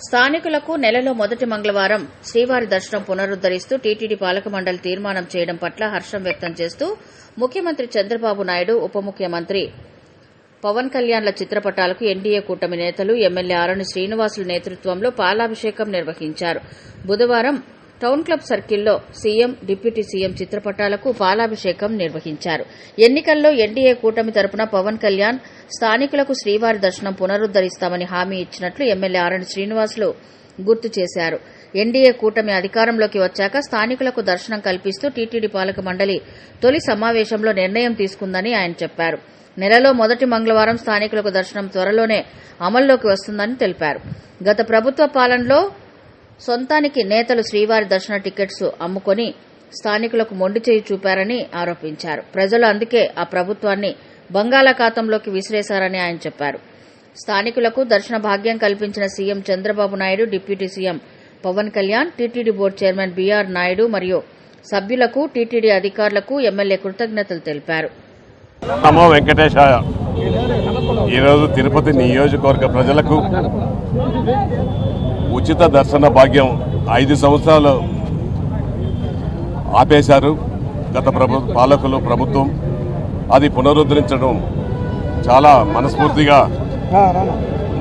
స్థానికులకు నెలలో మొదటి మంగళవారం శ్రీవారి దర్శనం పునరుద్దరిస్తూ టీటీడీ పాలక మండలి తీర్మానం చేయడం పట్ల హర్షం వ్యక్తం చేస్తూ ముఖ్యమంత్రి చంద్రబాబు నాయుడు ఉప ముఖ్యమంత్రి పవన్ కళ్యాణ్ల చిత్రపటాలకు ఎన్డీఏ కూటమి నేతలు ఎమ్మెల్యే ఆరణి శ్రీనివాసుల నేతృత్వంలో పాలాభిషేకం నిర్వహించారు. బుధవారం టౌన్ క్లబ్ సర్కిల్లో సీఎం డిప్యూటీ సీఎం చిత్రపటాలకు పాలాభిషేకం నిర్వహించారు. ఎన్నికల్లో ఎన్డీఏ కూటమి తరపున పవన్ కళ్యాణ్ స్థానికులకు శ్రీవారి దర్శనం పునరుద్దరిస్తామని హామీ ఇచ్చినట్లు ఎమ్మెల్యే ఆరణి శ్రీనివాసులు గుర్తు చేశారు. ఎన్డీఏ కూటమి అధికారంలోకి వచ్చాక స్థానికులకు దర్శనం కల్పిస్తూ టీటీడీ పాలక మండలి తొలి సమావేశంలో నిర్ణయం తీసుకుందని ఆయన చెప్పారు. నెలలో మొదటి మంగళవారం స్థానికులకు దర్శనం త్వరలోనే అమల్లోకి వస్తుందని తెలిపారు. గత ప్రభుత్వ పాలనలో సొంతానికి నేతలు శ్రీవారి దర్శన టికెట్స్ అమ్ముకొని స్థానికులకు మొండి చేయి చూపారని ఆరోపించారు. ప్రజలు అందుకే ఆ ప్రభుత్వాన్ని బంగాళాఖాతంలోకి విసిరేశారని ఆయన చెప్పారు. స్థానికులకు దర్శన భాగ్యం కల్పించిన CM Chandrababu Naidu deputy CM Pawan Kalyan TTD board chairman BR Naidu మరియు సభ్యులకు టీటీడీ అధికారులకు ఎమ్మెల్యే కృతజ్ఞతలు తెలిపారు. నమో వెంకటేశాయ. ఈరోజు తిరుపతి నియోజకవర్గ ప్రజలకు ఉచిత దర్శన భాగ్యం ఐదు సంవత్సరాలు ఆపేశారు గత ప్రభు పాలకులు ప్రభుత్వం. అది పునరుద్ధరించడం చాలా మనస్ఫూర్తిగా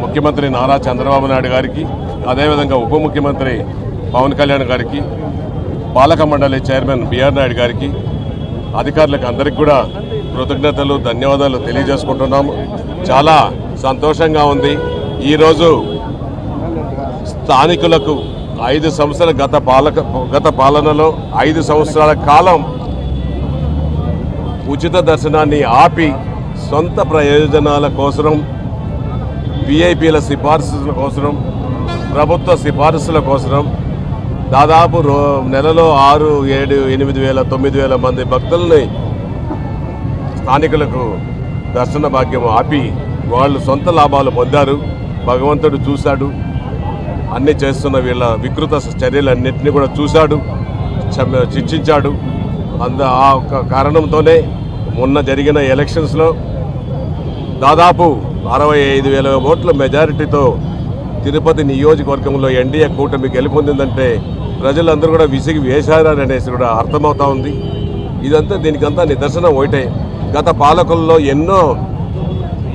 ముఖ్యమంత్రి నారా చంద్రబాబు నాయుడు గారికి అదేవిధంగా ఉప ముఖ్యమంత్రి పవన్ కళ్యాణ్ గారికి పాలక మండలి చైర్మన్ బిఆర్ నాయుడు గారికి అధికారులకు అందరికీ కూడా కృతజ్ఞతలు ధన్యవాదాలు తెలియజేసుకుంటున్నాము. చాలా సంతోషంగా ఉంది. ఈరోజు స్థానికులకు ఐదు సంవత్సరాల గత పాలక గత పాలనలో ఐదు సంవత్సరాల కాలం ఉచిత దర్శనాన్ని ఆపి సొంత ప్రయోజనాల కోసం విఐపీల సిఫార్సుల కోసం ప్రభుత్వ సిఫార్సుల కోసం దాదాపు రో నెలలో ఆరు ఏడు ఎనిమిది వేల తొమ్మిది వేల మంది భక్తుల్ని స్థానికులకు దర్శన భాగ్యం ఆపి వాళ్ళు సొంత లాభాలు పొందారు. భగవంతుడు చూశాడు. అన్ని చేస్తున్న వీళ్ళ వికృత చర్యలన్నింటినీ కూడా చూశాడు చ- శిక్షించాడు అంద ఆ ఒక్క కారణంతోనే మొన్న జరిగిన ఎలక్షన్స్లో దాదాపు అరవై ఐదు వేల ఓట్ల మెజారిటీతో తిరుపతి నియోజకవర్గంలో ఎన్డీఏ కూటమి గెలుపొందిందంటే ప్రజలందరూ కూడా విసిగి వేశారని అనేసి కూడా అర్థమవుతా ఉంది. ఇదంతా దీనికంతా నిదర్శనం ఒకటే. గత పాలకుల్లో ఎన్నో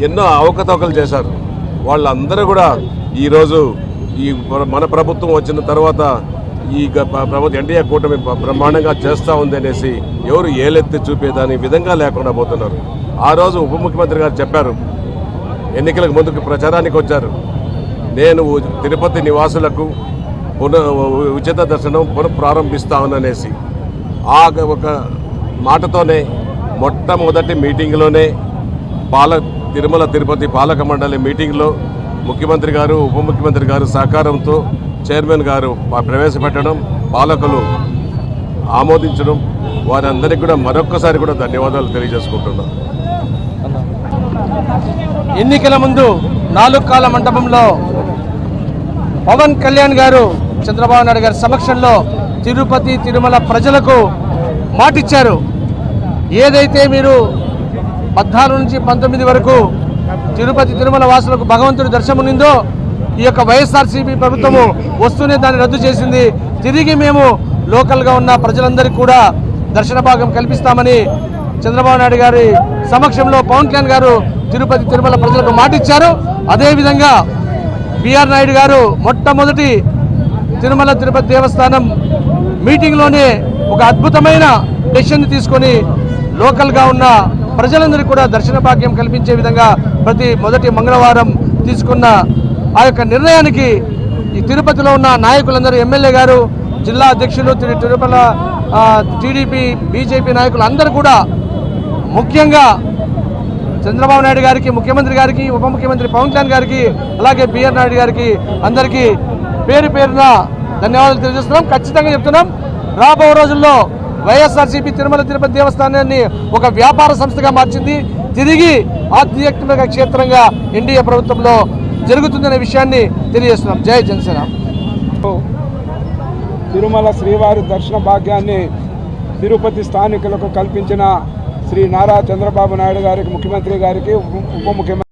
ఎన్నో అవకతవకలు చేశారు. వాళ్ళందరూ కూడా ఈరోజు ఈ మన ప్రభుత్వం వచ్చిన తర్వాత ఈ గ- ప్రభుత్వం ఎన్డీఏ కూటమి బ్రహ్మాండంగా చేస్తూ ఉంది అనేసి ఎవరు ఏలెత్తి చూపేదాని విధంగా లేకుండా పోతున్నారు. ఆ రోజు ఉప ముఖ్యమంత్రి గారు చెప్పారు ఎన్నికలకు ముందుకు ప్రచారానికి వచ్చారు. నేను తిరుపతి నివాసులకు పునః ఉచిత దర్శనం పునఃప్రారంభిస్తాననేసి ఆ గ- ఒక మాటతోనే మొట్టమొదటి మీటింగ్లోనే పాల తిరుమల తిరుపతి పాలక మండలి మీటింగ్లో ముఖ్యమంత్రి గారు ఉప ముఖ్యమంత్రి గారు సహకారంతో చైర్మన్ గారు ప్రవేశపెట్టడం పాలకులు ఆమోదించడం వారందరికీ కూడా మరొక్కసారి కూడా ధన్యవాదాలు తెలియజేసుకుంటున్నాం. ఎన్నికల ముందు నాలుగు కాల మండపంలో పవన్ కళ్యాణ్ గారు చంద్రబాబు నాయుడు గారి సమక్షంలో తిరుపతి తిరుమల ప్రజలకు మాటిచ్చారు. ఏదైతే మీరు పద్నాలుగు నుంచి పంతొమ్మిది వరకు తిరుపతి తిరుమల వాసులకు భగవంతుడి దర్శనమునిందో ఈ యొక్క వైఎస్ఆర్సీపీ ప్రభుత్వము వస్తూనే దాన్ని రద్దు చేసింది. తిరిగి మేము లోకల్గా ఉన్న ప్రజలందరికీ కూడా దర్శన భాగం కల్పిస్తామని చంద్రబాబు నాయుడు గారి సమక్షంలో పవన్ కళ్యాణ్ గారు తిరుపతి తిరుమల ప్రజలకు మాటిచ్చారు. అదేవిధంగా బిఆర్ నాయుడు గారు మొట్టమొదటి తిరుమల తిరుపతి దేవస్థానం మీటింగ్లోనే ఒక అద్భుతమైన డెసిషన్ తీసుకొని లోకల్గా ఉన్న ప్రజలందరికీ కూడా దర్శన భాగ్యం కల్పించే విధంగా ప్రతి మొదటి మంగళవారం తీసుకున్న ఆ యొక్క నిర్ణయానికి ఈ తిరుపతిలో ఉన్న నాయకులందరూ ఎమ్మెల్యే గారు జిల్లా అధ్యక్షులు తిరు- టీడీపీ బీజేపీ నాయకులు అందరూ కూడా ముఖ్యంగా చంద్రబాబు నాయుడు గారికి ముఖ్యమంత్రి గారికి ఉప ముఖ్యమంత్రి పవన్ కళ్యాణ్ గారికి అలాగే బిఆర్ నాయుడు గారికి అందరికీ పేరు పేరున ధన్యవాదాలు తెలియజేస్తున్నాం. ఖచ్చితంగా చెప్తున్నాం. రాబో రోజుల్లో వైఎస్ఆర్సీపీ తిరుమల తిరుపతి దేవస్థానాన్ని ఒక వ్యాపార సంస్థగా మార్చింది. తిరిగి ఆధ్యాత్మిక క్షేత్రంగా ఎన్డీఏ ప్రభుత్వంలో జరుగుతుందనే విషయాన్ని తెలియజేస్తున్నాం. జై జనసేన. తిరుమల శ్రీవారి దర్శన భాగ్యాన్ని తిరుపతి స్థానికులకు కల్పించిన శ్రీ నారా చంద్రబాబు నాయుడు గారికి ముఖ్యమంత్రి గారికి ఉప ఉప ముఖ్యమంత్రి